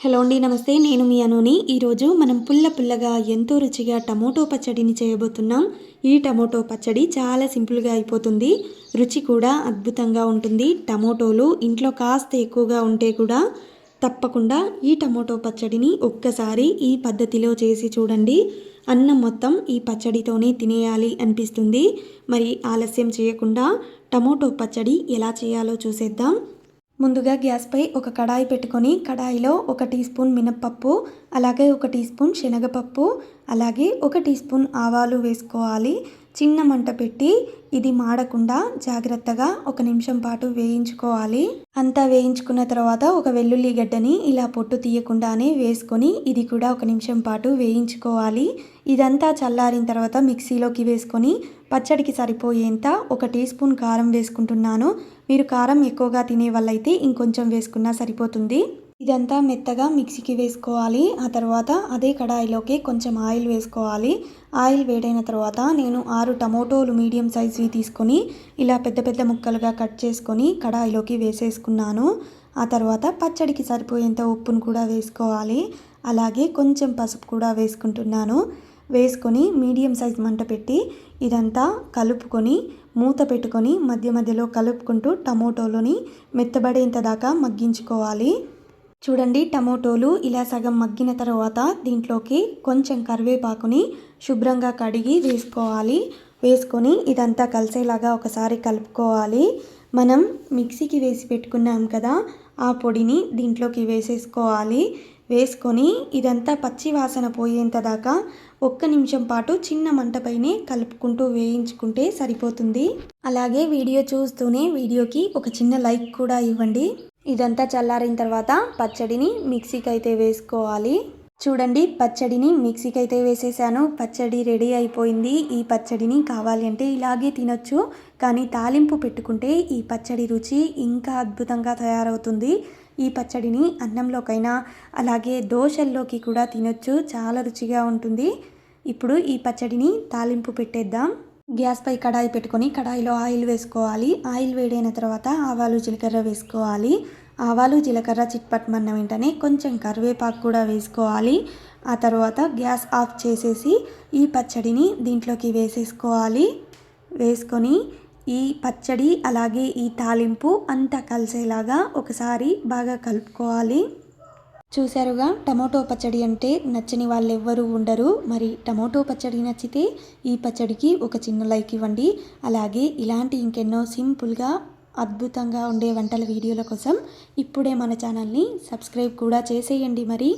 Hello అండి నమస్తే. నేను మీ అనుని. ఈరోజు మనం పుల్ల పుల్లగా ఎంతో రుచిగా టమోటో పచ్చడిని చేయబోతున్నాం. ఈ టమోటో పచ్చడి చాలా సింపుల్గా అయిపోతుంది. రుచి కూడా అద్భుతంగా ఉంటుంది. టమోటోలు ఇంట్లో కాస్త ఎక్కువగా ఉంటే కూడా తప్పకుండా ఈ టమోటో పచ్చడిని ఒక్కసారి ఈ పద్ధతిలో చేసి చూడండి. అన్నం మొత్తం ఈ పచ్చడితోనే తినేయాలి అనిపిస్తుంది. మరి ఆలస్యం చేయకుండా టమోటో పచ్చడి ఎలా చేయాలో చూసేద్దాం. ముందుగా గ్యాస్పై ఒక కడాయి పెట్టుకొని కడాయిలో ఒక టీ స్పూన్ మినప్పప్పు అలాగే ఒక టీ స్పూన్ శనగపప్పు అలాగే ఒక టీ స్పూన్ ఆవాలు వేసుకోవాలి. చిన్న మంట పెట్టి ఇది మాడకుండా జాగ్రత్తగా ఒక నిమిషం పాటు వేయించుకోవాలి. అంతా వేయించుకున్న తర్వాత ఒక వెల్లుల్లి గడ్డని ఇలా పొట్టు తీయకుండానే వేసుకొని ఇది కూడా ఒక నిమిషం పాటు వేయించుకోవాలి. ఇదంతా చల్లారిన తర్వాత మిక్సీలోకి వేసుకొని పచ్చడికి సరిపోయేంత ఒక టీ స్పూన్ కారం వేసుకుంటున్నాను. మీరు కారం ఎక్కువగా తినే వాళ్ళైతే ఇంకొంచెం వేసుకున్నా సరిపోతుంది. ఇదంతా మెత్తగా మిక్సీకి వేసుకోవాలి. ఆ తర్వాత అదే కడాయిలోకి కొంచెం ఆయిల్ వేసుకోవాలి. ఆయిల్ వేడైన తర్వాత నేను ఆరు టమోటోలు మీడియం సైజువి తీసుకొని ఇలా పెద్ద పెద్ద ముక్కలుగా కట్ చేసుకొని కడాయిలోకి వేసేసుకున్నాను. ఆ తర్వాత పచ్చడికి సరిపోయేంత ఉప్పును కూడా వేసుకోవాలి. అలాగే కొంచెం పసుపు కూడా వేసుకుంటున్నాను. వేసుకొని మీడియం సైజ్ మంట పెట్టి ఇదంతా కలుపుకొని మూత పెట్టుకొని మధ్య మధ్యలో కలుపుకుంటూ టమోటోలోని మెత్తబడేంత దాకా మగ్గించుకోవాలి. చూడండి టమోటోలు ఇలా సగం మగ్గిన తర్వాత దీంట్లోకి కొంచెం కరివేపాకుని శుభ్రంగా కడిగి వేసుకోవాలి. వేసుకొని ఇదంతా కలిసేలాగా ఒకసారి కలుపుకోవాలి. మనం మిక్సీకి వేసి పెట్టుకున్నాం కదా ఆ పొడిని దీంట్లోకి వేసేసుకోవాలి. వేసుకొని ఇదంతా పచ్చి వాసన పోయేంత దాకా ఒక్క నిమిషం పాటు చిన్న మంటపైనే కలుపుకుంటూ వేయించుకుంటే సరిపోతుంది. అలాగే వీడియో చూస్తూనే వీడియోకి ఒక చిన్న లైక్ కూడా ఇవ్వండి. ఇదంతా చల్లారిన తర్వాత పచ్చడిని మిక్సీకి అయితే వేసుకోవాలి. చూడండి పచ్చడిని మిక్సీకి అయితే వేసేసాను. పచ్చడి రెడీ అయిపోయింది. ఈ పచ్చడిని కావాలి అంటే ఇలాగే తినొచ్చు. కానీ తాలింపు పెట్టుకుంటే ఈ పచ్చడి రుచి ఇంకా అద్భుతంగా తయారవుతుంది. ఈ పచ్చడిని అన్నంలోకైనా అలాగే దోశల్లోకి కూడా తినొచ్చు. చాలా రుచిగా ఉంటుంది. ఇప్పుడు ఈ పచ్చడిని తాలింపు పెట్టేద్దాం. గ్యాస్పై కడాయి పెట్టుకొని కడాయిలో ఆయిల్ వేసుకోవాలి. ఆయిల్ వేడైన తర్వాత ఆవాలు జీలకర్ర వేసుకోవాలి. ఆవాలు జీలకర్ర చిట్పట్మన్న వెంటనే కొంచెం కరివేపాకు కూడా వేసుకోవాలి. ఆ తర్వాత గ్యాస్ ఆఫ్ చేసేసి ఈ పచ్చడిని దీంట్లోకి వేసేసుకోవాలి. వేసుకొని ఈ పచ్చడి అలాగే ఈ తాలింపు అంతా కలిసేలాగా ఒకసారి బాగా కలుపుకోవాలి. చూశారుగా? టమోటో పచ్చడి అంటే నచ్చని వాళ్ళు ఎవ్వరూ ఉండరు. మరి టమోటో పచ్చడి నచ్చితే ఈ పచ్చడికి ఒక చిన్న లైక్ ఇవ్వండి. అలాగే ఇలాంటి ఇంకెన్నో సింపుల్గా అద్భుతంగా ఉండే వంటల వీడియోల కోసం ఇప్పుడే మన ఛానల్ని సబ్స్క్రైబ్ కూడా చేసేయండి మరి.